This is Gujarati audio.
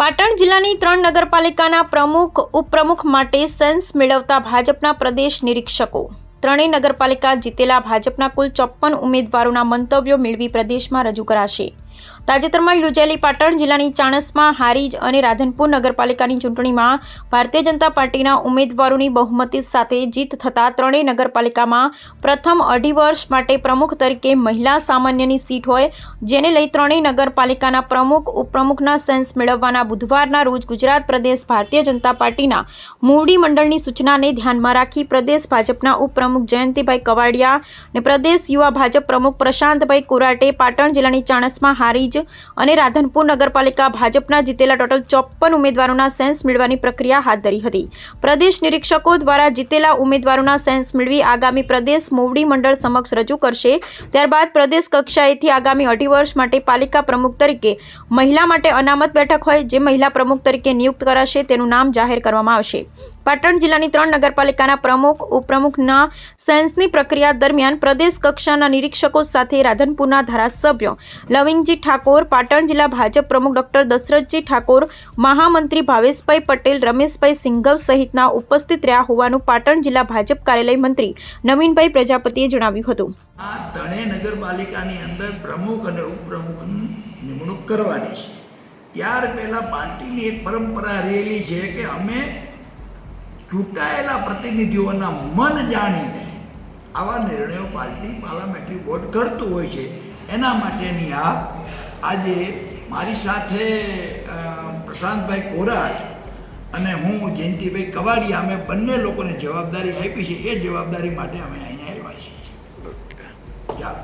પાટણ જિલ્લાની ત્રણ નગરપાલિકાના પ્રમુખ, ઉપપ્રમુખ માટે સેન્સ મેળવતા ભાજપના પ્રદેશ નિરીક્ષકો. ત્રણેય નગરપાલિકા જીતેલા ભાજપના કુલ ચોપ્પન ઉમેદવારોના મંતવ્યો મેળવી પ્રદેશમાં રજૂ કરાશે. તાજેતરમાં યોજાયેલી પાટણ જિલ્લાની ચાણસમાં હારીજ અને રાધનપુર નગરપાલિકાની ચૂંટણીમાં ભારતીય જનતા પાર્ટીના ઉમેદવારોની બહુમતી સાથે જીત થતાં ત્રણેય નગરપાલિકામાં પ્રથમ અઢી વર્ષ માટે પ્રમુખ તરીકે મહિલા સામાન્યની સીટ હોય, જેને લઈ ત્રણેય નગરપાલિકાના પ્રમુખ, ઉપપ્રમુખના સેન્સ મેળવવાના બુધવારના રોજ ગુજરાત પ્રદેશ ભારતીય જનતા પાર્ટીના મૂડી મંડળની સૂચનાને ધ્યાનમાં રાખી પ્રદેશ ભાજપના ઉપપ્રમુખ જયંતિભાઈ કવાડિયા અને પ્રદેશ યુવા ભાજપ પ્રમુખ પ્રશાંતભાઈ કોરાટે પાટણ જિલ્લાની ચાણસ્મા હારીજ અને રાધનપુર નગરપાલિકા ભાજપના જીતેલા ટોટલ ચોપ્પન ઉમેદવારોના સેન્સ મેળવવાની પ્રક્રિયા હાથ ધરી હતી. પ્રદેશ નિરીક્ષકો દ્વારા જીતેલા ઉમેદવારોના સેન્સ મેળવી આગામી પ્રદેશ મોવડી મંડળ સમક્ષ રજૂ કરશે. ત્યારબાદ પ્રદેશ કક્ષાએથી આગામી અઢી વર્ષ માટે પાલિકા પ્રમુખ તરીકે મહિલા માટે અનામત બેઠક હોય જે મહિલા પ્રમુખ તરીકે નિયુક્ત કરાશે તેનું નામ જાહેર કરવામાં આવશે. પાટણ જિલ્લાની ત્રણ નગરપાલિકાના પ્રમુખ, ઉપપ્રમુખના સેન્સની પ્રક્રિયા દરમિયાન પ્રદેશ કક્ષાના નિરીક્ષકો સાથે રાધનપુરના ધારાસભ્ય લવિંગજી ઠાકોર, પાટણ જિલ્લા ભાજપ પ્રમુખ ડોક્ટર દશરથજી ઠાકોર, મહામંત્રી ભાવેશભાઈ પટેલ, રમેશભાઈ સિંઘવ સહિતના ઉપસ્થિત રહ્યા હોવાનું પાટણ જિલ્લા ભાજપ કાર્યાલય મંત્રી નવીનભાઈ પ્રજાપતિએ જણાવ્યું હતું. આ ત્રણેય નગરપાલિકાની અંદર પ્રમુખ અને ઉપપ્રમુખની નિમણૂક કરવાની છે. ત્યાર પહેલાં પાર્ટીની એક પરંપરા રહેલી છે કે અમે ચૂંટાયેલા પ્રતિનિધિઓના મન જાણીને આવા નિર્ણયો પાર્ટી પાર્લામેન્ટરી બોર્ડ કરતું હોય છે. એના માટેની આ આજે મારી સાથે પ્રશાંતભાઈ કોરાટ અને હું જયંતિભાઈ કવાડી અમે બંને લોકોને જવાબદારી આપી છે. એ જવાબદારી માટે અમે અહીંયા આવ્યા છીએ. ચાલો.